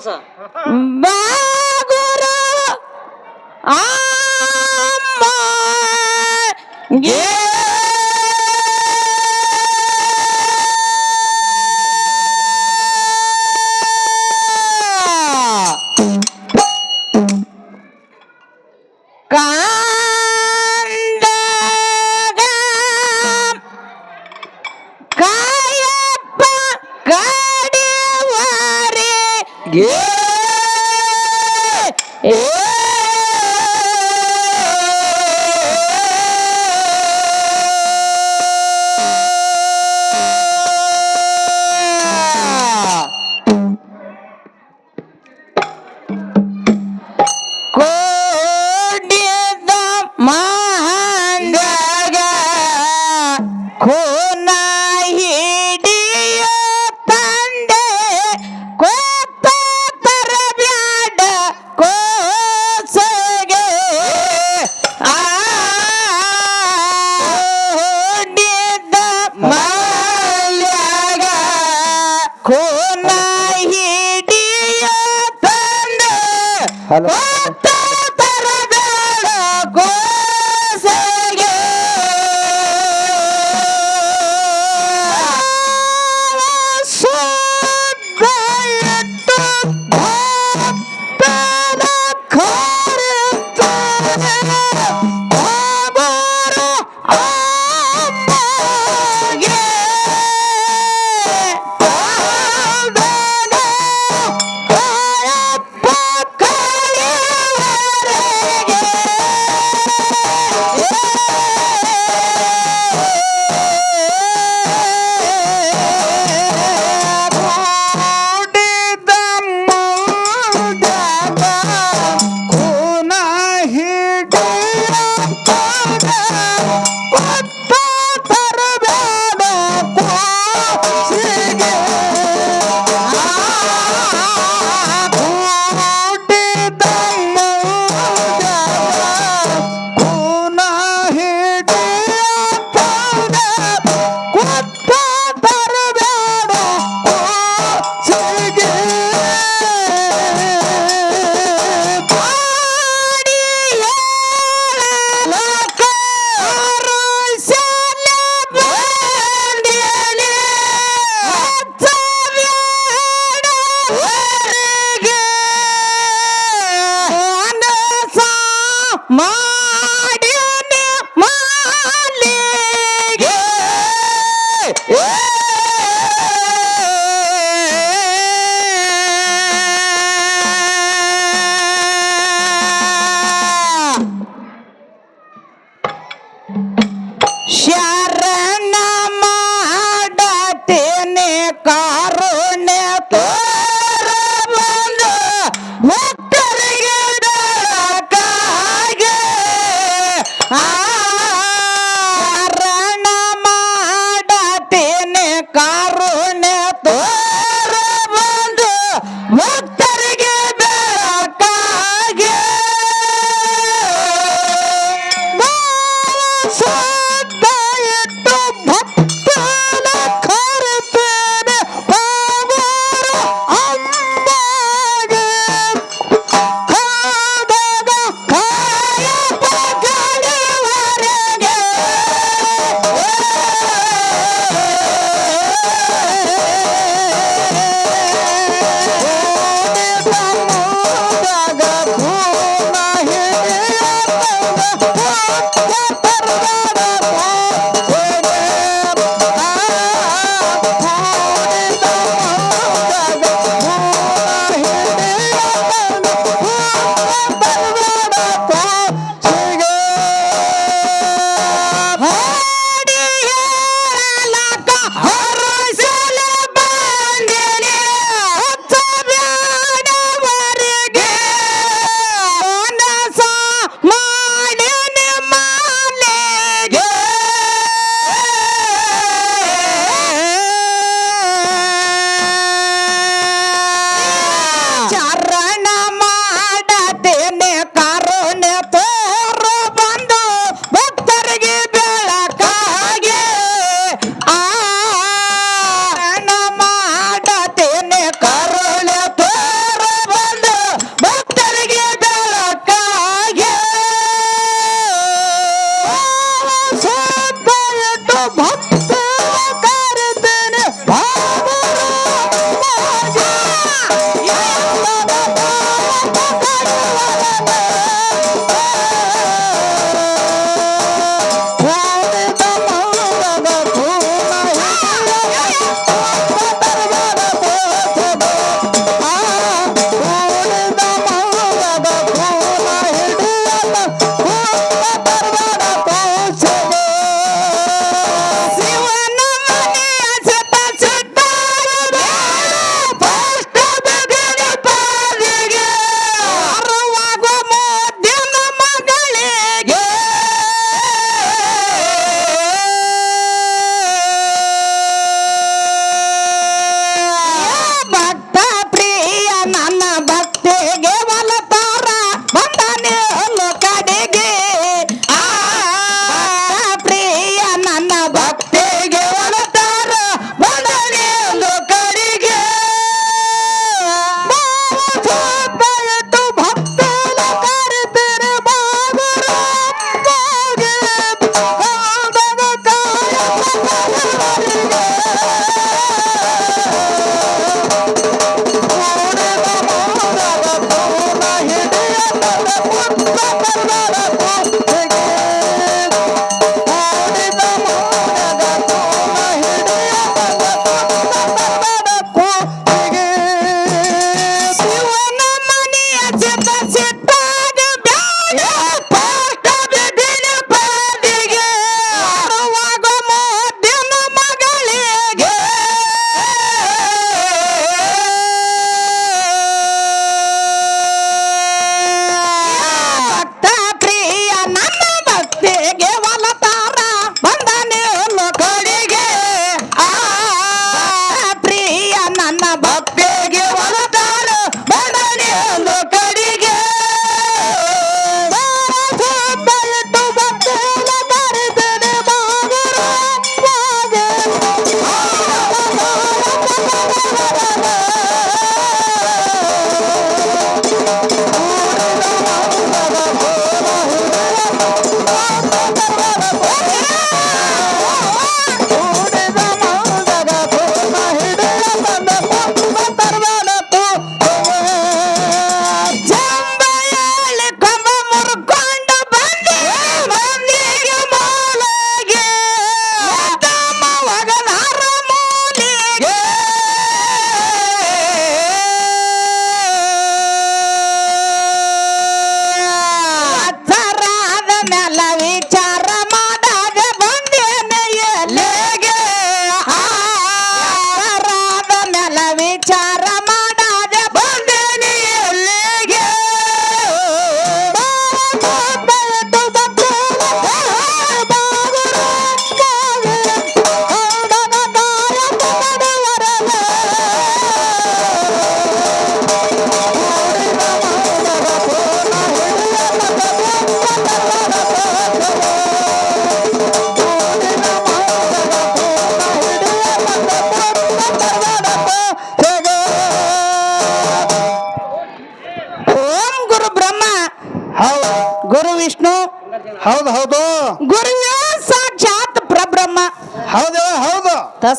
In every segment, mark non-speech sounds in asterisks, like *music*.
ಸಾಕೋಸ ಬಾಗುರು ಅಮ್ಮ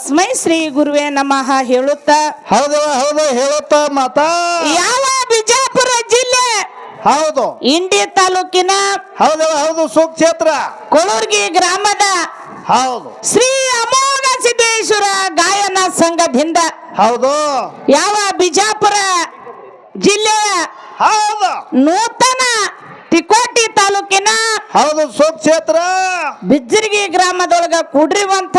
ತಸ್ಮೈ ಶ್ರೀ ಗುರುವೇ ನಮಃ ಹೇಳುತ್ತ. ಹೌದು ಹೌದು ಹೇಳುತ್ತ ಮಾತಾ. ಯಾವ ಬಿಜಾಪುರ ಜಿಲ್ಲೆ? ಹೌದು. ಇಂಡಿ ತಾಲೂಕಿನ ಹೌದು ಹೌದು ಸುಕ್ಷೇತ್ರ. ಕೊಳೂರ್ಗಿ ಗ್ರಾಮದ ಹೌದು. ಶ್ರೀ ಅಮೋಘ ಸಿದ್ದೇಶ್ವರ ಗಾಯನ ಸಂಘದಿಂದ ಹೌದು. ಯಾವ ಬಿಜಾಪುರ ಜಿಲ್ಲೆಯ ಹೌದು. ನೂತನ ತಿಕೋಟಿ ತಾಲೂಕಿನ ಹೌದು ಸುಕ್ಷೇತ್ರ ಬಿಜ್ಜರ್ಗಿ ಗ್ರಾಮದೊಳಗ ಕುಡ್ರಿವಂತ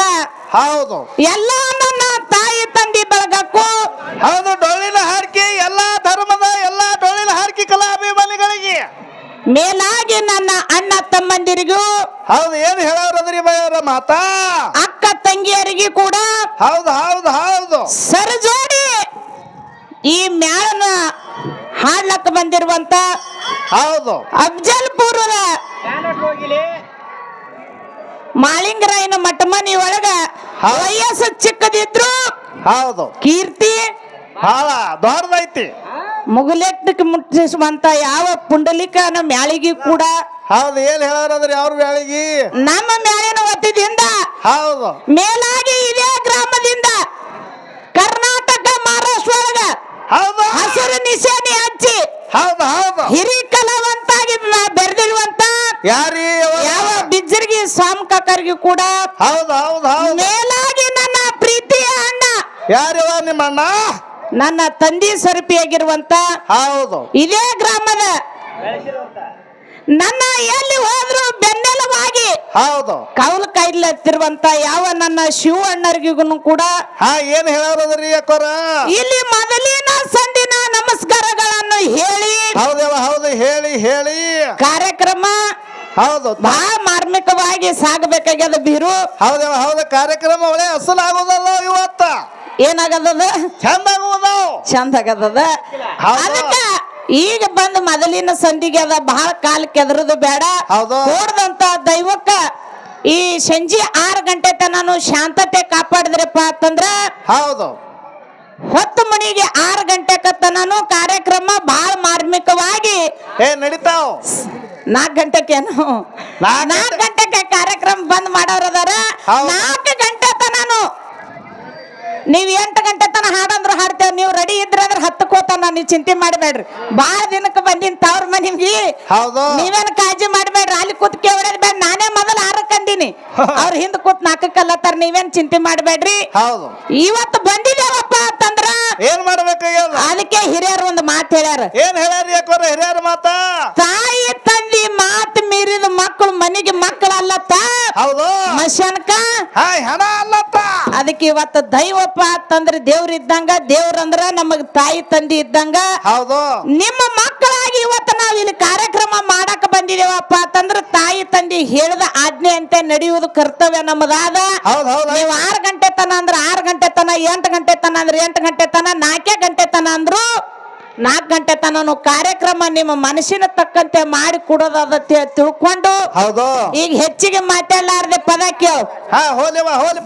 ಹೌದು. ಎಲ್ಲ ನನ್ನ ತಾಯಿ ತಂದೆ ಬಳಗಕ್ಕೂ ಹೌದು ಡೊಳ್ಳಿನ ಹಾರ್ಕಿ ಎಲ್ಲಾ ಧರ್ಮದ ಎಲ್ಲಾ ಡೊಳ್ಳಿನ ಹಾರ್ಕಿ ಕಲಾಭಿಮಾನಿಗಳಿಗೆ ಮೇಲಾಗಿ ನನ್ನ ಅಣ್ಣ ತಮ್ಮಂದಿರಿಗೂ ಹೌದು ಏನ್ ಹೇಳೋರದ್ರಿ ಬಯ್ಯವರ ಮಾತಾ? ಅಕ್ಕ ತಂಗಿಯರಿಗೆ ಕೂಡ ಹೌದು ಹೌದು ಹೌದು. ಸರಜೋಡಿ ಈ ಮ್ಯಾಳನ ಹಾಡ್ಲಕ್ಕ ಬಂದಿರುವಂತ ಹೌದು. ಅಫ್ಜಲ್ಪುರದ ಮಾಳಿಂಗರಾಯನ ಮಠಮನಿ ಒಳಗ. ವಯಸ್ಸು ಚಿಕ್ಕದಿದ್ರು ಹೌದು. ಕೀರ್ತಿ ಬಹಳ ದೊಡ್ಡದೈತಿ. ಮುಗುಲೆಟ್ಟಕ್ಕೆ ಮುಟ್ಟಿಸುವಂತ ಯಾವ ಪುಂಡಲಿಕನ ಮ್ಯಾಳಿಗೆ ಕೂಡ ಹೌದು ಏನ್ ಹೇಳೋರದ್ರಿ ಅವ್ರ ನಮ್ಮ ಮ್ಯಾಳಿನ ಒತ್ತಿದಿಂದ ಹೌದು. ಮೇಲಾಗಿ ಇದೇ ಗ್ರಾಮದಿಂದ ಕರ್ನಾಟಕ ಮಹಾರಾಷ್ಟ್ರ ಒಳಗ ಹೌದು ಹಸಿರು ನಿಶಾನೆ ಹಚ್ಚಿ ಹೌದು ಹೌದು. ಹಿರಿ ಕಲಾವಂತಾಗಿ ಬೆರೆದಿರುವಂತ ಯಾರಿ ಯಾವ ಬಿಜ್ಜರಿಗೆ ಸ್ವಾಮಿ ಕಾಕರ್ಗೂ ಕೂಡ ಹೌದು ಹೌದು ಹೌದು. ಮೇಲಾಗಿ ನನ್ನ ಪ್ರೀತಿಯ ಅಣ್ಣ. ಯಾರಿವ ನಿಮ್ಮ ಅಣ್ಣ? ನನ್ನ ತಂದೆ ಸರಪಿಯಾಗಿರುವಂತ ಹೌದು. ಇದೇ ಗ್ರಾಮದ ನನ್ನ ಎಲ್ಲಿ ಹೋದ್ರು ಬೆನ್ನೆಲುವಾಗಿ ಹೌದು. ಕೌಲು ಕೈಲತ್ತಿರುವಂತ ಯಾವ ನನ್ನ ಶಿವ ಅಣ್ಣರಿಗೂ ಕೂಡ ಹಾ ಏನ್ ಹೇಳೋದ್ರಿ ಅಕ್ಕೋರ? ಇಲ್ಲಿ ಮೊದಲಿನ ಸಂದಿನ ನಮಸ್ಕಾರಗಳನ್ನು ಹೇಳಿ. ಹೌದವ ಹೌದು ಹೇಳಿ ಹೇಳಿ. ಕಾರ್ಯಕ್ರಮ ಹೌದು. ಬಹಳ ಮಾರ್ಮಿಕವಾಗಿ ಸಾಗಬೇಕಾಗ್ಯದ ಬೀರು. ಹೌದವ ಹೌದು ಕಾರ್ಯಕ್ರಮ ಒಳ್ಳೆ ಹಸಲಾಗುದಲ್ಲ ಇವತ್ತ. ಏನಾಗದ ಚಂದ ಆಗೋದ ಚಂದ ಆಗದ. ಅದಕ್ಕ ಈಗ ಬಂದ ಮೊದಲಿನ ಸಂಧಿಗೆ ಅದ ಬಹಳ ಕಾಲ ಕೆದರದು ಬೇಡ. ಹೌದು. ಕೂಡ್ದಂತ ದೈವಕ್ಕ ಈ ಸಂಜೆ ಆರು ಗಂಟೆ ತನಾನು ಶಾಂತತೆ ಕಾಪಾಡಿದ್ರಪ್ಪ ಅಂತಂದ್ರ ಹೌದು. ಹೊತ್ತು ಮಣಿಗೆ ಆರು ಗಂಟೆ ತನೂ ಕಾರ್ಯಕ್ರಮ ಬಹಳ ಮಾರ್ಮಿಕವಾಗಿ ಏ ನಡೀತಾವ್. ನಾಲ್ಕು ಗಂಟೆಕೇನು ನಾಲ್ಕ್ ಗಂಟೆಗೆ ಕಾರ್ಯಕ್ರಮ ಬಂದ್ ಮಾಡೋರದಾರ. ನಾಲ್ಕು ಗಂಟೆ ತನಾನು ನೀವ್ ಎಂಟು ಗಂಟೆ ತನ ಹಾಡಂದ್ರು ಹಾಡ್ತೇವೆ ನೀವು ರೆಡಿ ಇದ್ರೆ ಅಂದ್ರೆ ಹತ್ತಕ್ಕೆ ಹೋತಾನ ನೀವು ಚಿಂತೆ ಮಾಡಬೇಡ್ರಿ. ಬಾಳ ದಿನಕ್ಕೆ ಬಂದಿನ ತವ್ರ ಮನಿಗೆ ಹೌದು. ನೀವೇನ್ ಕಾಳಜಿ ಮಾಡಬೇಡ್ರಿ ಅಲ್ಲಿ ಕೂತ್ ಕೇಳ ಬೇಡ ನಾನೇ ಮೊದಲು ಆರಕ್ಕಂದಿನಿ *laughs* ಅವ್ರ ಹಿಂದ್ ಕೂತ್ ನಾಲ್ಕಕ್ಕಲ್ಲತ್ತಾರ ನೀವೇನ್ ಚಿಂತೆ ಮಾಡಬೇಡ್ರಿ. ಹೌದು. ಇವತ್ತು ಬಂದಿದ್ದೇವಪ್ಪ ಅಂತಂದ್ರ ಏನ್ ಮಾಡ್ಬೇಕು ಅದಕ್ಕೆ ಹಿರಿಯರು ಒಂದು ಮಾತು ಹೇಳ್ಯಾರ. ಏನ್ ಹೇಳ್ಯಾರ ಯಾಕೋರ ಹಿರಿಯರ ಮಾತಾ? ತಾಯಿ ತಂದಿ ಮಾತು ಮೀರಿದ ಮಕ್ಕಳು ಮನೆಗೆ ಮಕ್ಕಳಲ್ಲತ್ತ ಹೌದು. ಮಶನ್ಕ ಹಾಯ್ ಹಣ ಅಲ್ಲತ್ತ ಅದಕ್ಕೆ ಇವತ್ತು ದೈವಪ್ಪ ಅಂತಂದ್ರೆ ದೇವ್ರ ಇದ್ದಂಗ ದೇವ್ರಂದ್ರ ನಮಗ್ ತಾಯಿ ತಂದಿ ಇದ್ದಂಗ. ಹೌದು. ನಿಮ್ಮ ಮಕ್ಕಳಾಗಿ ಇವತ್ತು ನಾವ್ ಇಲ್ಲಿ ಕಾರ್ಯಕ್ರಮ ಮಾಡಕ್ ಬಂದಿದೇವಪ್ಪ ಅಂತಂದ್ರೆ ತಾಯಿ ತಂದಿ ಹೇಳಿದ ಆಜ್ಞೆ ಅಂತೆ ನಡೆಯುವುದು ಕರ್ತವ್ಯ ನಮ್ಮದಾದ. ಹೌದು ಹೌದು ನೀವು ಆರು ಗಂಟೆ ತನ ಅಂದ್ರೆ ಆರು ಗಂಟೆ ತನ ಎಂಟು ಗಂಟೆ ತನ ಅಂದ್ರೆ ಎಂಟು ಗಂಟೆ ತನ ನಾಲ್ಕೇ ಗಂಟೆ ತನ ಅಂದ್ರು ನಾಲ್ಕು ಗಂಟೆ ತನನು ಕಾರ್ಯಕ್ರಮ ನಿಮ್ಮ ಮನಸ್ಸಿನ ತಕ್ಕಂತೆ ಮಾಡಿ ಕೊಡೋದ ತಿಳ್ಕೊಂಡು. ಹೌದು. ಈಗ ಹೆಚ್ಚಿಗೆ ಮಾತಾಡಲಾರ್ದೆ ಪದ ಕೇಳು. ಹೋಲಿವ ಹೋಲಿ